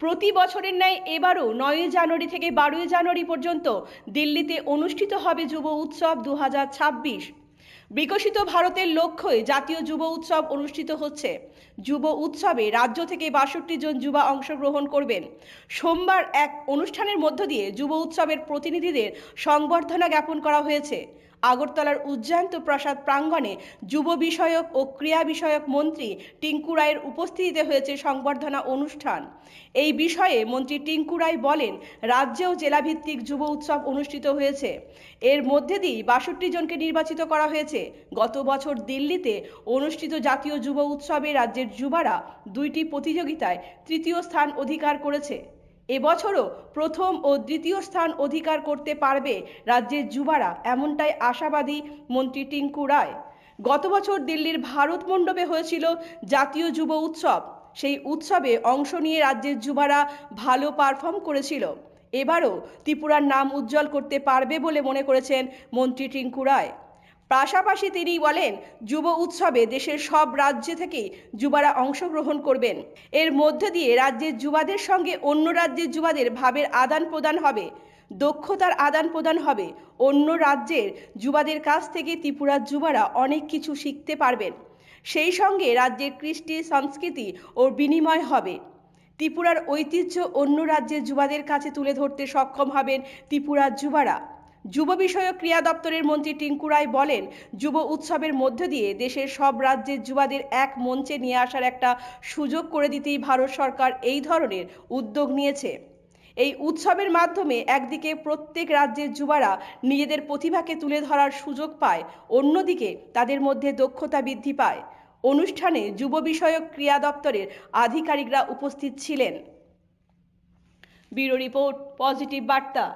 প্রতি বছরের ন্যায় এবারও নয়ই জানুয়ারি থেকে বারোই জানুয়ারি পর্যন্ত দিল্লিতে অনুষ্ঠিত হবে যুব উৎসব দু হাজার ছাব্বিশ। বিকশিত ভারতের লক্ষ্যে জাতীয় যুব উৎসব অনুষ্ঠিত হচ্ছে। যুব উৎসবে রাজ্য থেকে বাষট্টি জন যুবা অংশগ্রহণ করবেন। সোমবার এক অনুষ্ঠানের মধ্য দিয়ে যুব উৎসবের প্রতিনিধিদের সংবর্ধনা জ্ঞাপন করা হয়েছে। আগরতলার উজ্জয়ন্ত প্রাসাদ প্রাঙ্গণে যুব বিষয়ক ও ক্রীড়া বিষয়ক মন্ত্রী টিঙ্কু রায়ের উপস্থিতিতে হয়েছে সংবর্ধনা অনুষ্ঠান। এই বিষয়ে মন্ত্রী টিঙ্কু রায় বলেন রাজ্যেও জেলাভিত্তিক যুব উৎসব অনুষ্ঠিত হয়েছে। এর মধ্যে দিয়েই বাষট্টি জনকে নির্বাচিত করা হয়েছে। গত বছর দিল্লিতে অনুষ্ঠিত জাতীয় যুব উৎসবে রাজ্যের যুবারা দুইটি প্রতিযোগিতায় তৃতীয় স্থান অধিকার করেছে। এবছরও প্রথম ও দ্বিতীয় স্থান অধিকার করতে পারবে রাজ্যের যুবারা, এমনটাই আশাবাদী মন্ত্রী টিঙ্কু রায়। গত বছর দিল্লির ভারত মণ্ডপে হয়েছিল জাতীয় যুব উৎসব। সেই উৎসবে অংশ নিয়ে রাজ্যের যুবারা ভালো পারফর্ম করেছিল। এবারও ত্রিপুরার নাম উজ্জ্বল করতে পারবে বলে মনে করেছেন মন্ত্রী টিঙ্কু রায়। পাশাপাশি তিনি বলেন, যুব উৎসবে দেশের সব রাজ্য থেকে যুবারা অংশগ্রহণ করবেন। এর মধ্য দিয়ে রাজ্যের যুবাদের সঙ্গে অন্য রাজ্যের যুবাদের ভাবের আদান প্রদান হবে, দক্ষতার আদান প্রদান হবে। অন্য রাজ্যের যুবাদের কাছ থেকে ত্রিপুরার যুবারা অনেক কিছু শিখতে পারবেন। সেই সঙ্গে রাজ্যের কৃষ্টি, সংস্কৃতি ও বিনিময় হবে। ত্রিপুরার ঐতিহ্য অন্য রাজ্যের যুবাদের কাছে তুলে ধরতে সক্ষম হবেন ত্রিপুরার যুবারা। যুব বিষয়ক ক্রিয়া দপ্তরের মন্ত্রী টিঙ্কু রায় বলেন, যুব উৎসবের মধ্য দিয়ে দেশের সব রাজ্যের যুবাদের এক মঞ্চে নিয়ে আসার একটা সুযোগ করে দিতেই ভারত সরকার এই ধরনের উদ্যোগ নিয়েছে। এই উৎসবের মাধ্যমে একদিকে প্রত্যেক রাজ্যের যুবারা নিজেদের প্রতিভাকে তুলে ধরার সুযোগ পায়, অন্যদিকে তাদের মধ্যে দক্ষতা বৃদ্ধি পায়। অনুষ্ঠানে যুব বিষয়ক ক্রিয়া দপ্তরের আধিকারিকরা উপস্থিত ছিলেন। ব্যুরো রিপোর্ট, পজিটিভ বার্তা।